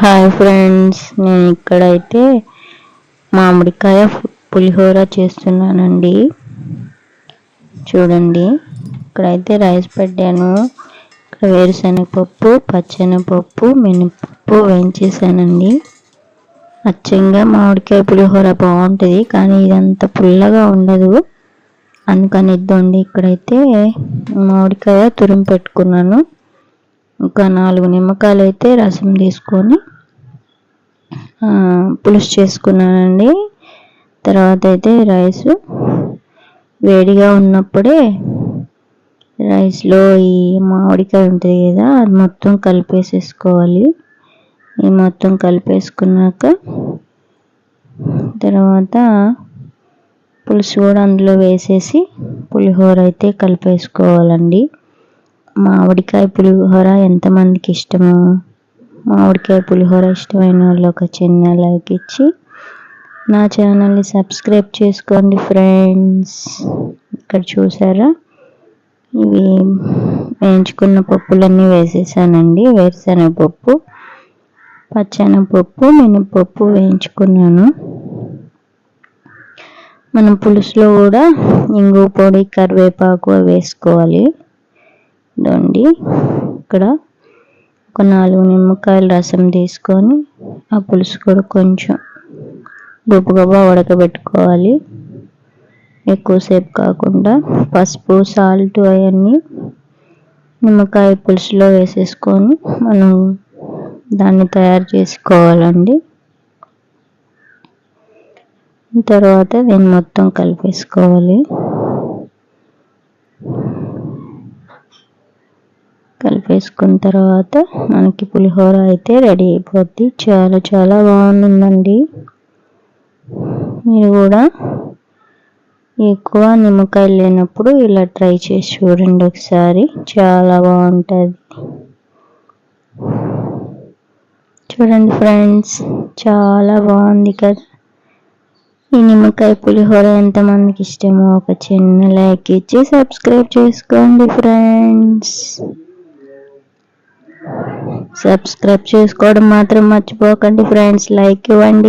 Hi friends నేను ఇక్కడైతే మామిడికాయ పులిహోర చేస్తున్నానండి. చూడండి ఇక్కడైతే రైస్ పెట్టాను. ఇక్కడ వేరుశనగపప్పు పచ్చెనగపప్పు మినపప్పు వేయించేసానండి. అచ్చంగా మామిడికాయ పులిహోర బాగుంటుంది కానీ ఇదంత పుల్లగా ఉండదు. అందుకని ఇద్దండి ఇక్కడైతే మామిడికాయ తురిమి పెట్టుకున్నాను. ఒక నాలుగు నిమ్మకాయలు అయితే రసం తీసుకొని పులుసు చేసుకున్నానండి. తర్వాత అయితే రైస్. వేడిగా ఉన్నప్పుడే రైస్లో ఈ మామిడికాయ ఉంటుంది కదా అది మొత్తం కలిపేసేసుకోవాలి. ఈ మొత్తం కలిపేసుకున్నాక తర్వాత పులుసు కూడా అందులో వేసేసి పులిహోర అయితే కలిపేసుకోవాలండి. మామిడికాయ పులిహోర ఎంతమందికి ఇష్టమో మామిడికాయ పులిహోర ఇష్టమైన వాళ్ళు ఒక చిన్న లైక్ ఇచ్చి నా ఛానల్ని సబ్స్క్రైబ్ చేసుకోండి ఫ్రెండ్స్. ఇక్కడ చూసారా? ఇవి వేయించుకున్న పప్పులన్నీ వేసేసానండి. వేరుశనగపప్పు పచ్చెనగపప్పు మినపప్పు వేయించుకున్నాను. మనం పులుసులో కూడా ఇంగు పొడి కరివేపాకు వేసుకోవాలి. ఇదండి ఇక్కడ ఒక నాలుగు నిమ్మకాయల రసం తీసుకొని ఆ పులుసు కూడా కొంచెం గొప్ప ఉడకబెట్టుకోవాలి. ఎక్కువసేపు కాకుండా పసుపు సాల్ట్ అవన్నీ నిమ్మకాయ పులుసులో వేసేసుకొని మనం దాన్ని తయారు చేసుకోవాలండి. తర్వాత దీన్ని మొత్తం కలిపేసుకోవాలి. వేసుకున్న తర్వాత మనకి పులిహోర అయితే రెడీ అయిపోద్ది. చాలా చాలా బాగుందండి. మీరు కూడా ఎక్కువ నిమ్మకాయలు లేనప్పుడు ఇలా ట్రై చేసి చూడండి ఒకసారి. చాలా బాగుంటుంది. చూడండి ఫ్రెండ్స్ చాలా బాగుంది కదా. ఈ నిమ్మకాయ పులిహోర ఎంతమందికి ఇష్టమో ఒక చిన్న లైక్ ఇచ్చి సబ్స్క్రైబ్ చేసుకోండి ఫ్రెండ్స్. సబ్స్క్రైబ్ చేసుకోవడం మాత్రం మర్చిపోకండి ఫ్రెండ్స్ లైక్ ఇవ్వండి.